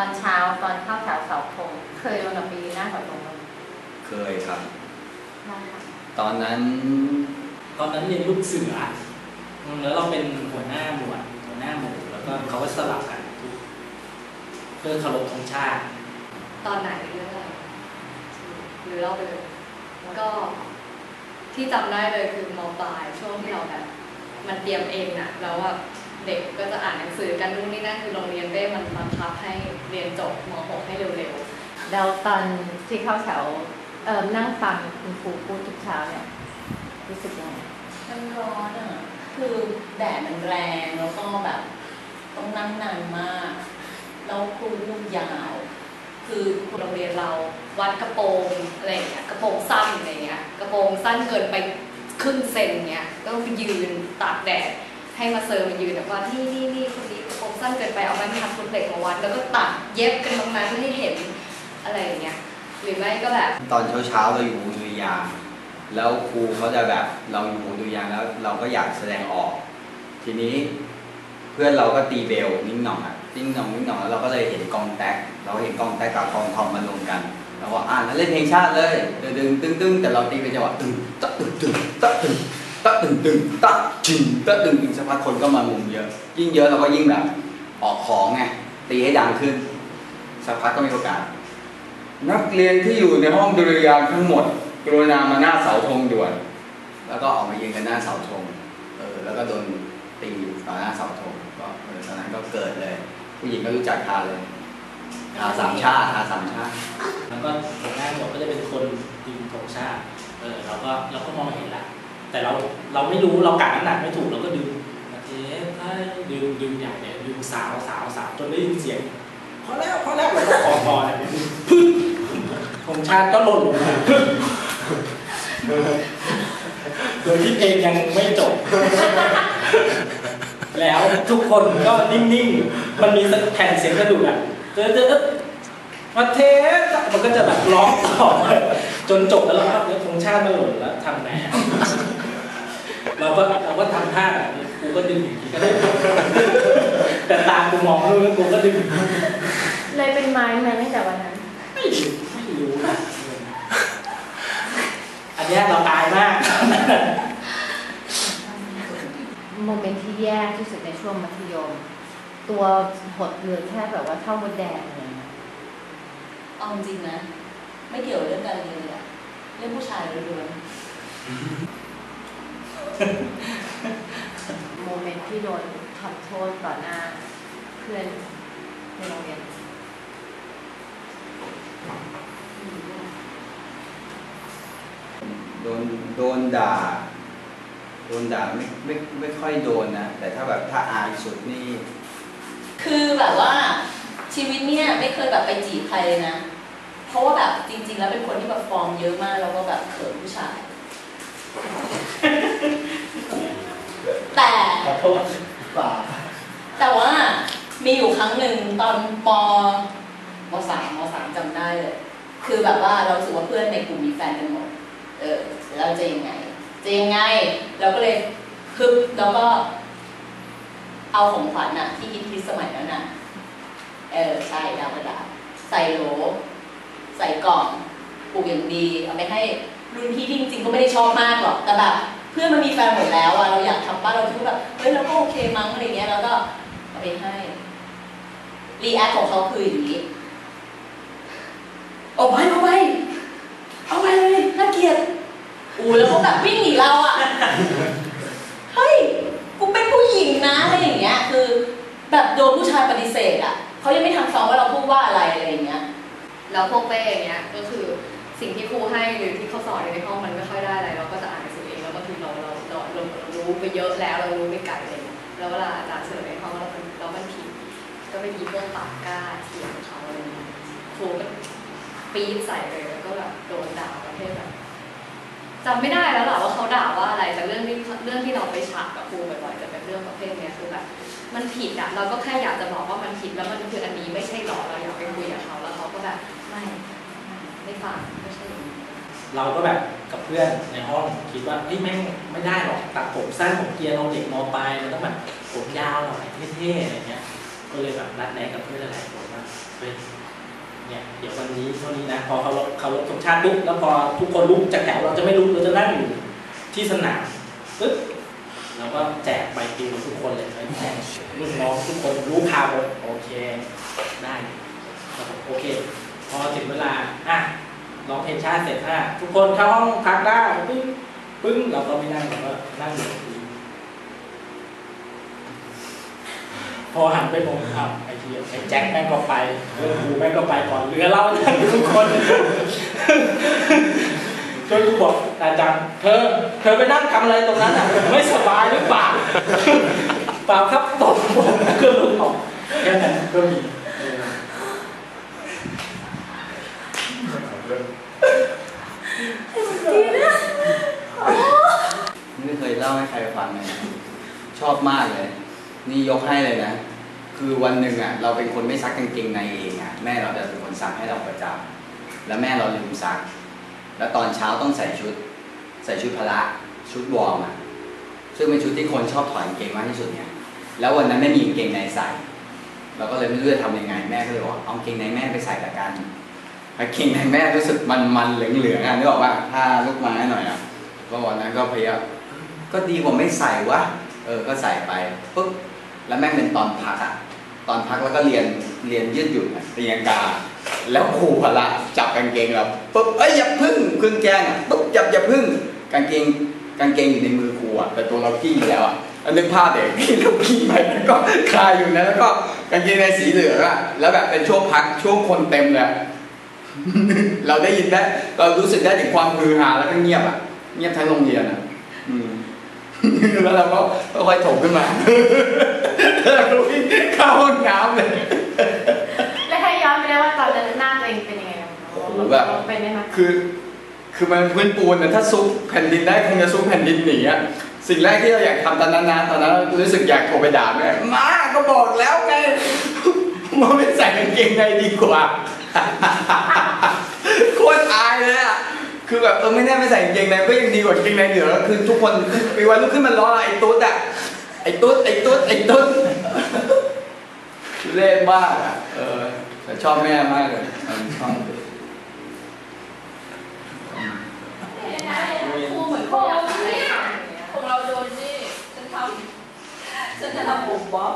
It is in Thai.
ตอนเช้าตอนเข้าแถวเสาธงเคยโดนกับปีหน้าเสาธงไหมเคยครับนะคะตอนนั้น ตอนนั้นเรียนลูกเสืออืมแล้วเราเป็นหัวหน้าหมวดหัวหน้าหมู่แล้วก็เขาก็สลับกันทุกเพื่อเคารพธงชาติ ตอนไหนเรื่องอะไรหรือเล่าไปเลยก็ที่จำได้เลยคือมปลายช่วงที่เราแบบมันเตรียมเองน่ะแล้วว่า เด็กก็จะอ่านหนังสือกันนู่นนี่นั่นคือโรงเรียนเต้มันบังคับให้เรียนจบม .6 ให้เร็วแล้วตอนที่เข้าแถวเออนั่งฟังคุณครูพูดทุกเช้าเนี่ยรู้สึกยังไงมันร้อนอะคือแดดมันแรงแล้วก็แบบต้องนั่งนานมากแล้วครูลูกยาว คือๆโรงเรียนเราวัดกระโปรงอะไรอย่างเงี้ยกระโปรงสั้นอะไรเงี้ยกระโปรงสั้นเกินไปครึ่งเซนเงี้ยก็ไปยืนตากแดด ให้มาเซอร์มายืนแบบว่านี่นี่นี่คนนี้กระโปรงสั้นเกินไปเอาไม้บรรทัดฟุตเหล็กมาวัดแล้วก็ตัดเย็บกันตรงนั้นให้เห็นอะไรอย่างเงี้ยหรือไม่ก็แบบ ตอนเช้าเช้าๆเราอยู่ดุริยางแล้วครูเขาจะแบบเราอยู่ดุริยางแล้วเราก็อยากแสดงออก ทีนี้เพื่อนเราก็ตีเบลนิ่งหน่องอะนิ่งหน่องนิ่งหน่องแล้วเราก็เลยเห็นกองแท็กเราเห็นกองแท็กกับกองทองมารวมกันเราก็อ่านแล้วเล่นเพลงชาติเลยดึงดึงตึ้งตึ้งแต่เราตีเป็นจังหวะตึ้งตะตึ้งตึ้งตะตึ้ง ตะตึ้งตึงตะจึงตะตึ้งตึงสักพักคนก็มามุงเยอะ ยิ่งเยอะเราก็ยิ่งแบบออกของไงตีให้ดังขึ้นสักพักก็มีโอกาส นักเรียนที่อยู่ในห้องดุริยางทั้งหมด กรุณามาหน้าเสาธงด่วน แล้วก็ออกมายืนกันหน้าเสาธงเออแล้วก็โดนตีต่อหน้าเสาธงก็เออตอนนั้นก็เกิดเลย ผู้หญิงก็รู้จักทาเลยทาสามชาติทาสามชาติแล้วก็หัวหน้าหมดก็จะเป็นคนดึงธงชาติเออเราก็เราก็มองเห็นละ แต่เราเราไม่รู้เรากะน้ำหนักไม่ถูกเราก็ดึงมาเทปให้ดึงดึงใหญ่เนี่ยดึงสาวสาวสาวจนได้ยินเสียงพอแล้วพอแล้วแล้วก็พอพอเนี่ยพึ่งธงชาติก็หล่นลงมาโดยที่เพลงยังไม่จบ แล้วทุกคนก็นิ่งๆ มันมีแผ่นเสียงกระดูกอะเจอเจอมาเทสมันก็จะแบบร้องต่อจนจบแล้วเราก็เดี๋ยวธงชาติมันหล่นแล้วทำไง เราก็เราก็ทำท่าแบบนี้กูก็ดึงอย่างนี้ก็ได้แต่ตากูมองนู่นแล้วกูก็ดึงเลยเป็นไม้ไหมตั้งแต่วันนั้นไม่รู้ไม่รู้นะอันเนี้ยเราตายมากโมเมนต์ที่แย่ที่สุดในช่วงมัธยม ตัวหดเหลือแค่แบบว่าเท่ามดแดงอะไรอย่างเงี้ยเอาจริงๆนะ ไม่เกี่ยวเรื่องการเรียนเลยอะเรื่องผู้ชายล้วน โมเมนต์ที่โดนทำโทษต่อหน้าเพื่อนในโรงเรียนโดนโดนด่า โดนด่าไม่ไม่ไม่ค่อยโดนนะ แต่ถ้าแบบถ้าอายสุดนี่ๆคือแบบว่าชีวิตเนี่ยไม่เคยแบบไปจีบใครเลยนะ เพราะว่าแบบจริง ๆ แล้วเป็นคนที่แบบฟอร์มเยอะมากแล้วก็แบบเขินผู้ชาย แต่ขอโทษป่าแต่ว่ามีอยู่ครั้งหนึ่งตอนปมสามมสามจำได้เลย คือแบบว่าเรารู้สึกว่าเพื่อนในกลุ่มมีแฟนกันหมด เออเราจะยังไง จะยังไง เราก็เลยฮึบแล้วก็ เอาของขวัญน่ะที่ฮิตฮิตสมัยนั้นน่ะเออใช่ดาวกระดาษใส่โหล ใส่กล่องปลูกอย่างดี เอาไปให้รุ่นพี่ที่จริงๆก็ไม่ได้ชอบมากหรอกแต่แบบ เพื่อนมันมีแฟนหมดแล้วอะเราอยากทำบ้านเราคิดแบบเฮ้ยเราก็โอเคมั้งอะไรเงี้ยแล้วก็เอาไปให้รีแอคของเขาคืออย่างนี้เอาไปเอาไปเอาไปเลยน่าเกลียดอู้แล้วเขาแบบวิ่งหนีเราอะเฮ้ยกูเป็นผู้หญิงนะอะไรอย่างเงี้ย คือ แบบโดนผู้ชายปฏิเสธอะเขายังไม่ทันฟังว่าเราพูดว่าอะไรอะไรอย่างเงี้ยแล้วพวกเป้อย่างเงี้ยก็คือสิ่งที่ครูให้หรือที่เขาสอนในห้องมันไม่ค่อยได้อะไรเราก็จะอ่านหนังสือ เราเราเราเราเรารู้ไปเยอะแล้วเรารู้ไปไกลเลยแล้วเวลาอาจารย์เสนอในห้องแล้วมันแล้วมันผิดก็ไม่มีพวกปากกล้าเถียงเขาอะไรเงี้ยครูก็ปี๊ดใส่เลยแล้วก็แบบโดนด่าประเภทแบบจำไม่ได้แล้วหรอว่าเขาด่าว่าอะไรแต่เรื่องที่เรื่องที่เราไปฉากกับครูบ่อยๆจะเป็นเรื่องประเภทเนี้ยคือแบบมันผิดอะเราก็แค่อยากจะบอกว่ามันผิดแล้วมันคืออันนี้ไม่ใช่หรอเราอยากไปคุยกับเขาแล้วเขาก็แบบไม่ไม่ฟังไม่ใช่ เราก็แบบกับเพื่อนในห้องคิดว่าเฮ้ยแม่ไม่ได้หรอกตัดผมสั้นผมเกียร์เราเด็กมปลายมันต้องแบบผมยาวหน่อยเท่ๆอะไรเงี้ย ก็เลยแบบนัดแนะกับเพื่อนหลายคนว่าเฮ้ยเนี่ยเดี๋ยววันนี้เท่านี้นะพอเขาเขารพธงชาติปุ๊บแล้วพอทุกคนลุกจากแถวเราจะไม่ลุกเราจะนั่งอยู่ที่สนามปึ๊บเราก็แจกใบปลิวทุกคนเลยแจกรุ่นน้องทุกคนรู้ข่าวหมดโอเคได้โอเค พอถึงเวลา ร้องเพลงชาติเสร็จอะทุกคนเข้าห้องพักได้ปึ้งปึ้งเราก็ไม่นั่งเราก็นั่งอยู่ทีพอหันไปมองอ้าวไอ้ทียไอ้แจ็คแม่งก็ไปเออคูแม่งก็ไปก่อนเหลือเรานั่งทุกคนจนครูบอกอาจารย์เธอ เธอไปนั่งทำอะไรตรงนั้นอะไม่สบายหรือเปล่าเปล่าครับตกผมเครื่องมือออกแค่นั้นก็มี เออไม่เคยเล่าให้ใครฟังเลยนะชอบมากเลย นี่ยกให้เลยนะ คือวันหนึ่งอะ เราเป็นคนไม่ซักกางเกงในเองอะ แม่เราจะเป็นคนซักให้เราประจำแล้วแม่เราลืมซัก แล้วตอนเช้าต้องใส่ชุด ใส่ชุดพละ ชุดวอร์มอะ ซึ่งเป็นชุดที่คนชอบถอดกางเกงมากที่สุดเนี่ย แล้ววันนั้นไม่มีกางเกงในใส่ เราก็เลยไม่รู้จะทำยังไง แม่ก็เลยบอกเอากางเกงในแม่ไปใส่ละกัน กางเกงในแม่รู้สึกมันๆเหลืองๆอะนึกออกว่าถ้าลูกไม้หน่อยอะก็วันนั้นก็พยายามก็ดีกว่าไม่ใส่วะเออก็ใส่ไปปุ๊บแล้วแม่งเป็นตอนพักอะตอนพักแล้วก็เรียนเรียนยืดหยุ่นอะตีลังกา แล้วครูพละจับกางเกงเราปุ๊บเอ้ยอย่าพึ่งเครื่องแจ้งอะปุ๊บจับอย่าพึ่งกางเกงกางเกงอยู่ในมือครูอะแต่ตัวเราขี้แล้วอะแล้วนึกภาพเด็กที่เราขี้ไปแล้วก็คลายอยู่นะแล้วก็กางเกงในสีเหลืองอะแล้วแบบเป็นช่วงพักช่วงคนเต็มเลย เราได้ยินได้เรารู้สึกได้ถึงความฮือฮาแล้วก็เงียบอะ เงียบทั้งโรงเรียนอะอืมแล้วเราก็ค่อยๆถมขึ้นมาแล้วเราก็วิ่งเข้าห้องน้ำเลยแล้วให้ย้อนไปได้ว่าตอนนั้นหน้าตัวเองเป็นยังไงบ้างโอ้โหแบบเป็นไหมคะคือคือมันพื้นปูนนะถ้าซุกแผ่นดินได้คงจะซุกแผ่นดินหนีอะสิ่งแรกที่เราอยากทำตอนนั้นนะตอนนั้นเรารู้สึกอยากโทรไปด่าแม่มาก็บอกแล้วไงมาไม่ใส่กางเกงในดีกว่า โคตรอายเลยอะคือแบบเออไม่แน่ไม่ใส่กางเกงในก็ยังดีกว่ากางเกงในเหลือคือทุกคนปีวันลุกขึ้นมาล้อเราไอ้ตุ๊ดอะไอ้ตุ๊ดไอ้ตุ๊ดไอ้ตุ๊ดเล่นมากอะเออแต่ชอบแม่มากเลยเออชอบครูเหมือนครูอยากให้ทำอย่างเงี้ยของเราโดนนี่ฉันทำฉันจะทำผมบ๊อบ